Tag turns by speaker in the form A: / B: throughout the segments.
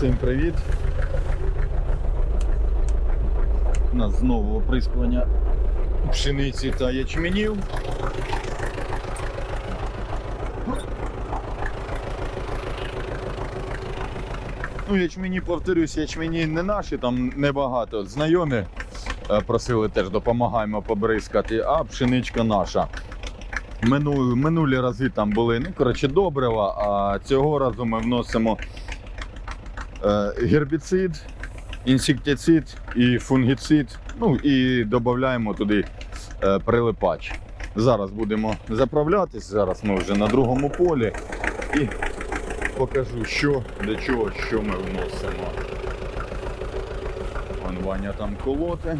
A: Всім привіт! У нас знову оприскування пшениці та ячменів. Ну, ячмені, повторюсь, ячмені не наші, там небагато. Знайомі е, просили теж допомагаємо побризкати, а пшеничка наша. Мину, минулі рази там були, ну, коротше, добрива, а цього разу ми вносимо гербіцид, інсектицид і фунгіцид. Ну і додаємо туди е, прилипач. Зараз будемо заправлятись. Зараз ми вже на другому полі і покажу, що до чого, що ми вносимо. Вон Ваня там колоти.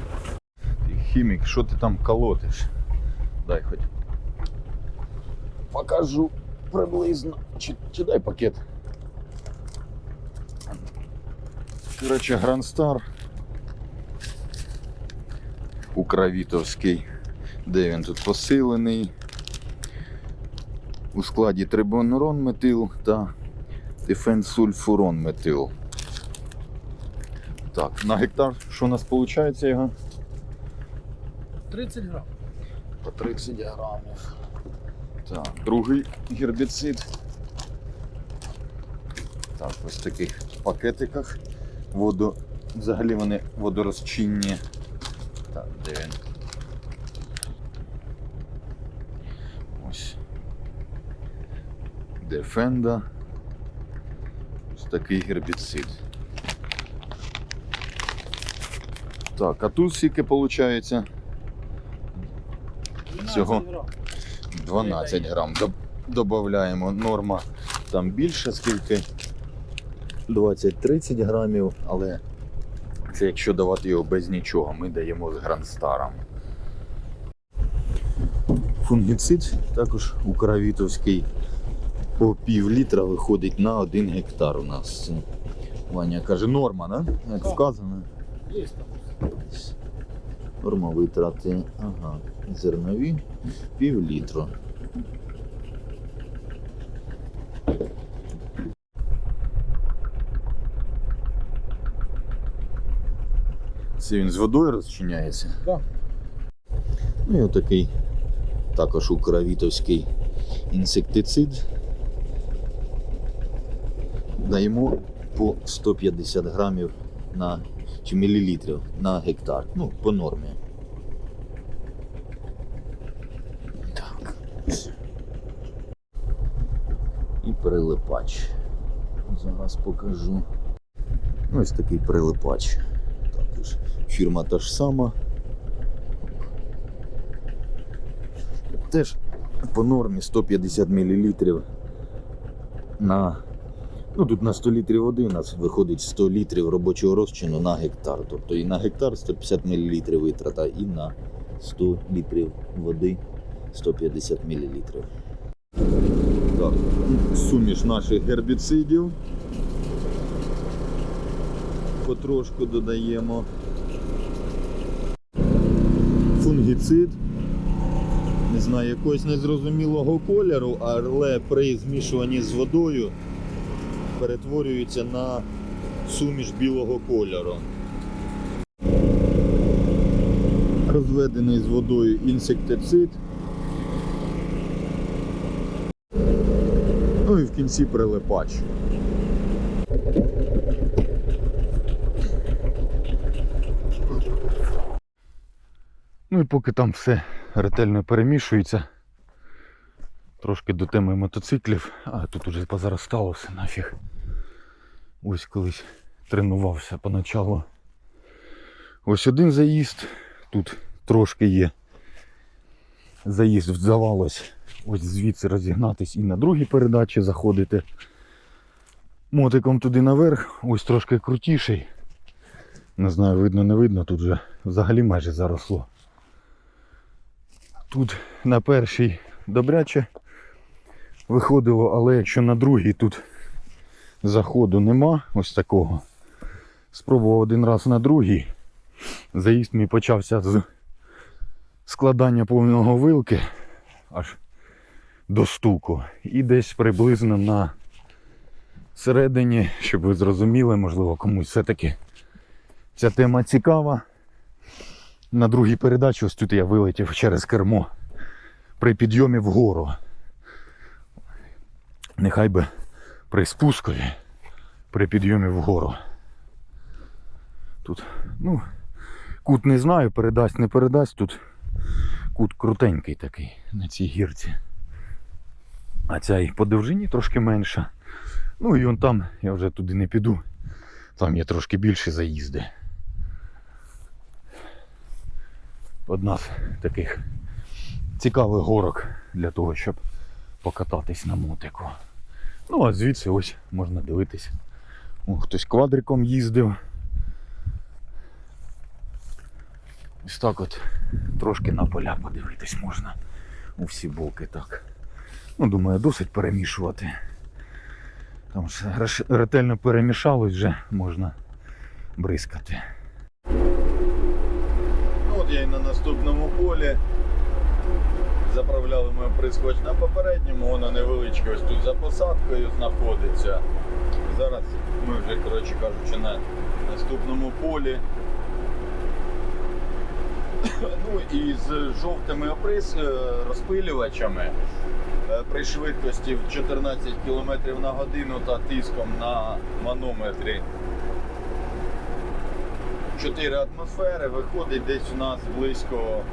A: Ти хімік, що ти там колотиш? Дай хоч. Покажу приблизно. Чи, чи дай пакет. Коротше, Грандстар. Укравітовський. Де він тут посилений? У складі трибонурон метил та дифенсульфурон метил. Так, на гектар що у нас виходить його?
B: 30 грам.
A: По 30 грамів. Так, другий гербіцид. Так, ось в таких пакетиках. Воду, взагалі вони водорозчинні. Так, де він? Ось. Дефенда. Ось такий гербіцид. Так, а тут скільки виходить? Всього? 12 грам. Добавляємо норма там більше, скільки 20-30 грамів, але це якщо давати його без нічого, ми даємо з гранстаром. Фунгіцид також укравітовський по пів літра виходить на 1 гектар у нас. Ваня каже, норма, да? як вказано. Норма витрати, ага, зернові пів літру. Це він з водою розчиняється?
B: Да.
A: Ну і отакий також укравітовський інсектицид. Даємо по 150 грамів на чи мілілітрів на гектар. Ну, по нормі. Так. І прилипач. Зараз покажу. Ось такий прилипач. Також фірма та ж сама. Теж по нормі 150 мл на Ну тут на 100 літрів води у нас виходить 100 літрів робочого розчину на гектар. Тобто і на гектар 150 мл витрата, і на 100 літрів води 150 мл. Так, суміш наших гербіцидів. Потрошку додаємо. Фунгіцид. Не знаю, якогось незрозумілого кольору, але при змішуванні з водою перетворюється на суміш білого кольору. Розведений з водою інсектицид. Ну і в кінці прилипач. Ну і поки там все ретельно перемішується, трошки до теми мотоциклів, а тут уже позаростало все нафіг. Ось колись тренувався поначалу. Ось один заїзд, тут трошки є. Заїзд вдавалось ось звідси розігнатись і на другій передачі заходити. Мотиком туди наверх, ось трошки крутіший. Не знаю, видно, не видно, тут вже взагалі майже заросло. Тут на першій добряче виходило, але якщо на другій тут заходу нема ось такого. Спробував один раз на другий. Заїзд мій почався з складання повного вилки аж до стуку. І десь приблизно на всередині, щоб ви зрозуміли, можливо, комусь все-таки ця тема цікава. На другій передачі ось тут я вилетів через кермо при підйомі вгору. Нехай би при спускові, при підйомі вгору. Тут, ну, кут не знаю, передасть, не передасть. Тут кут крутенький такий на цій гірці. А ця і по довжині трошки менша. Ну і он там, я вже туди не піду. Там є трошки більші заїзди. Одна з таких цікавих горок для того, щоб покататись на мотику. Ну, а звідси ось можна дивитись. Хтось квадриком їздив. Ось так от трошки на поля подивитись можна. У всі боки так. Ну, думаю, досить перемішувати. Там все ретельно перемішалось вже можна бризкати. І на наступному полі. Заправляли ми прискоч на попередньому, воно невеличке ось тут за посадкою знаходиться. Зараз ми вже, коротше кажучи, на наступному полі. Ну і з жовтими оприс е, розпилювачами е, при швидкості в 14 км на годину та тиском на манометрі 4 атмосфери виходить десь у нас близько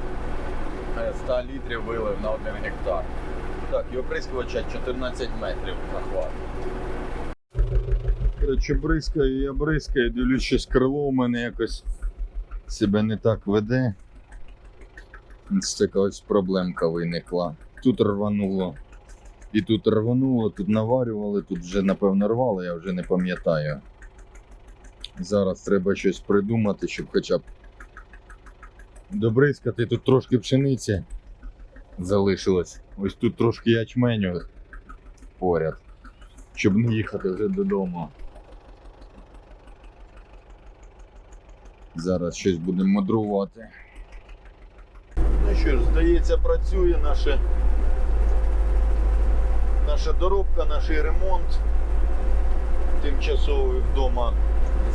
A: е, 100 літрів вилив на 1 гектар. Так, і оприскувача 14 метрів захват. Коротше, бризкаю, я бризкаю, дивлюсь, крило у мене якось себе не так веде. Така ось проблемка виникла. Тут рвануло. І тут рвануло, тут наварювали, тут вже напевно рвало, я вже не пам'ятаю. Зараз треба щось придумати, щоб хоча б добризкати. Тут трошки пшениці залишилось. Ось тут трошки ячменю поряд. Щоб не їхати вже додому. Зараз щось будемо мудрувати. Ну що ж, здається, працює наше, наша доробка, наш ремонт. Тимчасовий вдома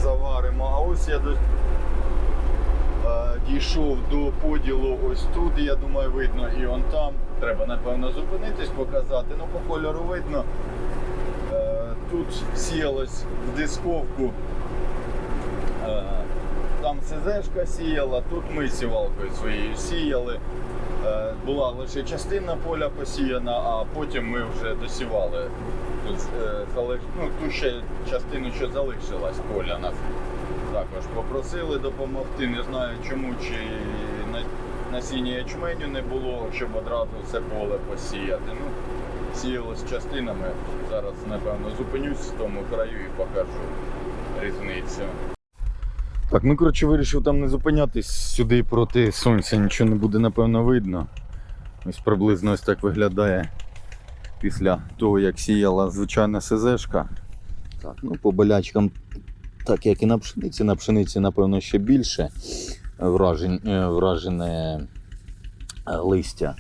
A: заваримо. А ось я до, е, дійшов до поділу ось тут, я думаю, видно і он там. Треба, напевно, зупинитись, показати. Ну, по кольору видно. Е, тут сіялось в дисковку. Е, там СЗшка сіяла, тут ми сівалкою своєю сіяли. Е, Була лише частина поля посіяна, а потім ми вже досівали. Тут, е, ну, ту ще частину, що залишилась поля нас також попросили допомогти. Не знаю чому, чи на- насіння ячменю не було, щоб одразу все поле посіяти. Ну, сіялось частинами. Зараз, напевно, зупинюсь в тому краю і покажу різницю. Так, ну коротше вирішив там не зупинятись сюди проти сонця, нічого не буде напевно видно. Ось приблизно ось так виглядає після того, як сіяла звичайна СЗшка. Так, ну по болячкам, так як і на пшениці, на пшениці, напевно, ще більше вражень, е, вражене е, листя,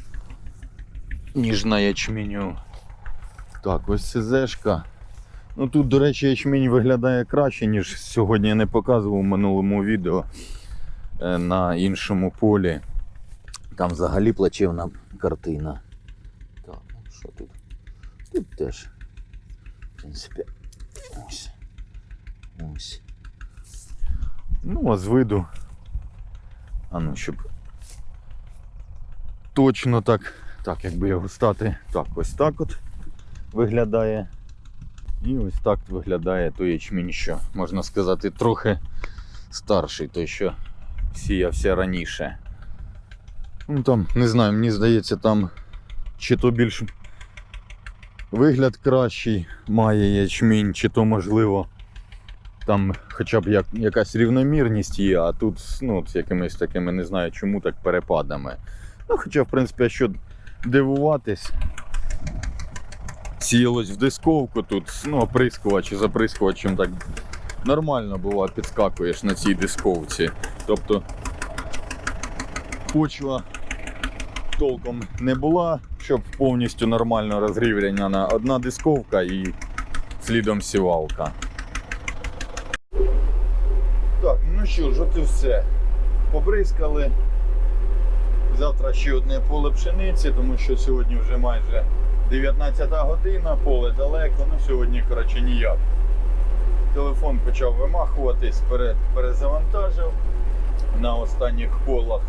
A: ніж на ячменю. Так, ось СЗшка. Ну тут, до речі, ячмінь виглядає краще, ніж сьогодні я не показував у минулому відео е, на іншому полі. Там взагалі плачевна картина. Так, ну що тут? Тут теж, в принципі, ось. Ось. Ну, а з виду. А ну, щоб точно так, так, якби його стати. Так, ось так от виглядає. І ось так виглядає той ячмінь, що можна сказати, трохи старший, той, що сіявся раніше. Ну там, не знаю, мені здається, там чи то більш вигляд кращий має ячмінь, чи то можливо там хоча б як, якась рівномірність є, а тут ну, з якимись такими, не знаю чому так перепадами. Ну, хоча, в принципі, що дивуватись, сіялось в дисковку тут, ну, оприскувач з оприскувачем так нормально було, підскакуєш на цій дисковці. Тобто почва толком не була, щоб повністю нормально розрівняна. Одна дисковка і слідом сівалка. Так, ну що ж, от і все. Побризкали. Завтра ще одне поле пшениці, тому що сьогодні вже майже 19 година, поле далеко, ну сьогодні, коротше, ніяк. Телефон почав вимахуватись, пере, перезавантажив на останніх полах.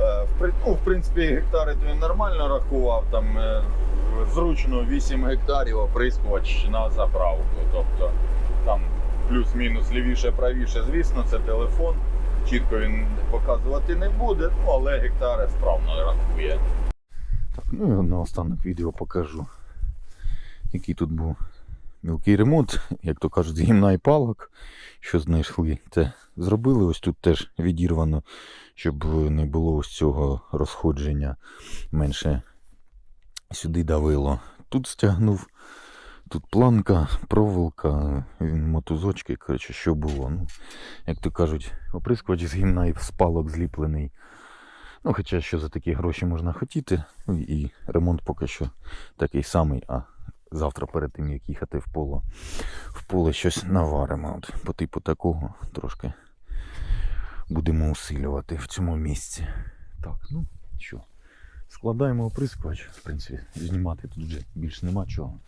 A: Е, ну, в принципі, гектари то він нормально рахував, там е, зручно 8 гектарів оприскувач на заправку. Тобто там плюс-мінус лівіше, правіше, звісно, це телефон. Чітко він показувати не буде, ну але гектари справно рахує. Ну і наостанок відео покажу, який тут був мілкий ремонт, як то кажуть, з гімна і палок, що знайшли. Це зробили. Ось тут теж відірвано, щоб не було ось цього розходження менше сюди давило. Тут стягнув, тут планка, проволока, мотузочки, коротше, що було. Ну, як то кажуть, оприскувач з гімна і з палок зліплений. Ну, хоча що за такі гроші можна хотіти. Ну, і ремонт поки що такий самий, а завтра перед тим, як їхати в поле, в поле щось наваримо. От, по типу такого трошки будемо усилювати в цьому місці. Так, ну що, складаємо оприскувач. В принципі, знімати тут вже більш нема чого.